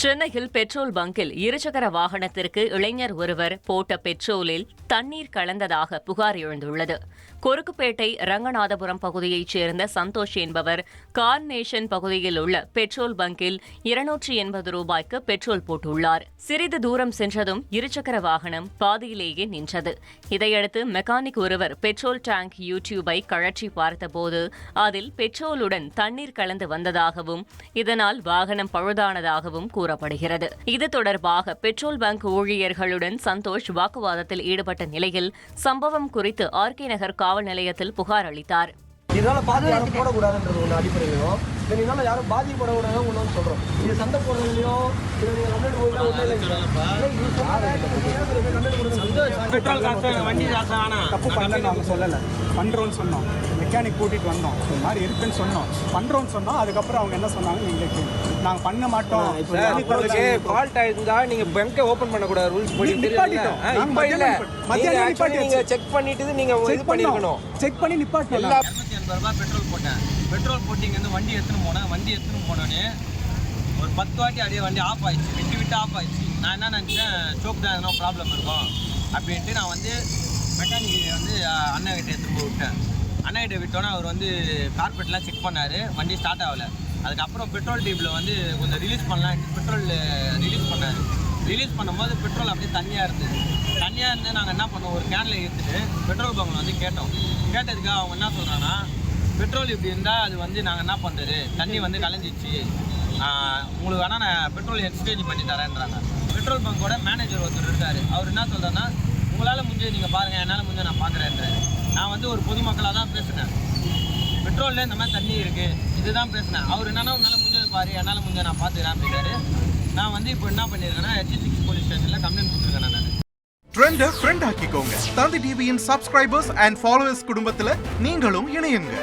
சென்னையில் பெட்ரோல் பங்கில் இருசக்கர வாகனத்திற்கு இளைஞர் ஒருவர் போட்ட பெட்ரோலில் தண்ணீர் கலந்ததாக புகார் எழுந்துள்ளது. குறுக்குப்பேட்டை ரங்கநாதபுரம் பகுதியைச் சேர்ந்த சந்தோஷ் என்பவர் கார்னேஷன் பகுதியில் உள்ள பெட்ரோல் பங்கில் இருநூற்றி எண்பது ரூபாய்க்கு பெட்ரோல் போட்டுள்ளார். சிறிது தூரம் சென்றதும் இருசக்கர வாகனம் பாதியிலேயே நின்றது. இதையடுத்து மெக்கானிக் ஒருவர் பெட்ரோல் டேங்க் யூடியூபை கழற்றி பார்த்தபோது அதில் பெட்ரோலுடன் தண்ணீர் கலந்து வந்ததாகவும் இதனால் வாகனம் பழுதானதாகவும் கூறப்படுகிறது. இது தொடர்பாக பெட்ரோல் பங்க் ஊழியர்களுடன் சந்தோஷ் வாக்குவாதத்தில் ஈடுபட்ட நிலையில் சம்பவம் குறித்து ஆர்கே நகர் காவல் நிலையத்தில் புகார் அளித்தார். இதனால பாதி யாரும் போடக்கூடாதுன்றது ஒன்று அடிப்படையிலையும் தென் இதனால யாரும் பாதிக்கப்படக்கூடாது ஒன்று வந்து சொல்கிறோம் இது சண்டை போடுறதுலையும் இது பெட்ரோல் காசு வண்டி காசு வேணாம். தப்பு பண்ணல நாங்கள் சொல்லலை. பண்ணுறோன்னு சொன்னோம். மெக்கானிக் கூட்டிகிட்டு வந்தோம். இந்த மாதிரி இருக்குன்னு சொன்னோம். பண்ணுறோன்னு சொன்னோம். அதுக்கப்புறம் அவங்க என்ன சொன்னாங்க எங்களுக்கு நாங்கள் பண்ண மாட்டோம். சார் உங்களுக்கு ஃபால்ட் ஆயிருந்தா நீங்க பெங்கை ஓபன் பண்ணக்கூடாது ரூல்ஸ் படி இப்ப இல்ல. மத்தியானம் நீங்க மத்தியானம் actually நீங்க நிப்பாட்டியாச்சு. செக் பண்ணிட்டு நீங்க இது பண்ணிருக்கணும் செக் பண்ணி நிப்பாட்டலாம் இரநூத்தி எண்பது ரூபாய் பெட்ரோல் போட்டேன். பெட்ரோல் போட்டு இங்கேருந்து வண்டி எடுத்துன்னு போனேன். வண்டி எடுத்துன்னு போனோடனே ஒரு பத்து வாட்டி அப்படியே வண்டி ஆஃப் ஆயிடுச்சு. விட்டு விட்டு ஆஃப் ஆயிடுச்சு. நான் என்ன நினச்சேன் சோக் தான் எதனா ப்ராப்ளம் இருக்கும் அப்படின்ட்டு நான் வந்து மெக்கானிக் வந்து அண்ணா அண்ணன் கிட்ட விட்டேன். அண்ணா கிட்ட விட்டோன்னே அவர் வந்து கார்பெட்லாம் செக் பண்ணார். வண்டி ஸ்டார்ட் ஆகலை. அதுக்கப்புறம் பெட்ரோல் டியூப்பில் வந்து கொஞ்சம் ரிலீஸ் பண்ணலாம் பெட்ரோல் ரிலீஸ் பண்ணார். ரிலீஸ் பண்ணும்போது பெட்ரோல் அப்படியே தண்ணியாக இருந்தது. தண்ணியாக இருந்து நாங்கள் என்ன பண்ணோம் ஒரு கேனில் இருந்துட்டு பெட்ரோல் பங்கில் வந்து கேட்டோம். கேட்டதுக்கு அவங்க என்ன சொல்கிறாங்கன்னா பெட்ரோல் இப்படி இருந்தால் அது வந்து நாங்கள் என்ன பண்ணுறது தண்ணி வந்து கலைஞ்சிச்சு உங்களுக்கு வேணால் நான் பெட்ரோல் எக்ஸ்சேஞ்ச் பண்ணி தரேன்றாங்க. பெட்ரோல் பங்கோட மேனேஜர் ஒருத்தர் இருக்கார். அவர் என்ன சொல்கிறேன்னா உங்களால் முடிஞ்சு நீங்கள் பாருங்கள் என்னால் முடிஞ்ச நான் பார்க்குறேன்றாரு நான் வந்து ஒரு பொதுமக்களாக தான் பேசுனேன். பெட்ரோலில் இந்த மாதிரி தண்ணி இருக்குது இதுதான் பேசினேன். அவர் என்னன்னா உன்னால் முடிஞ்சது பாரு என்னால் முடிஞ்ச நான் பார்த்துக்கிறேன் அப்படின்னாரு. நான் வந்து இப்போ என்ன பண்ணியிருக்கேன்னா ஹெச்சி சிக்ஸ் போலீஸ் ஸ்டேஷனில் கம்ப்ளைண்ட் கொடுத்துருக்கேன் நான். ட்ரெண்ட ஃப்ரெண்ட் ஆக்கிக்கோங்க. தந்தி டிவியின் சப்ஸ்கிரைபர்ஸ் அண்ட் ஃபாலோவர்ஸ் குடும்பத்தில் நீங்களும் இணையுங்க.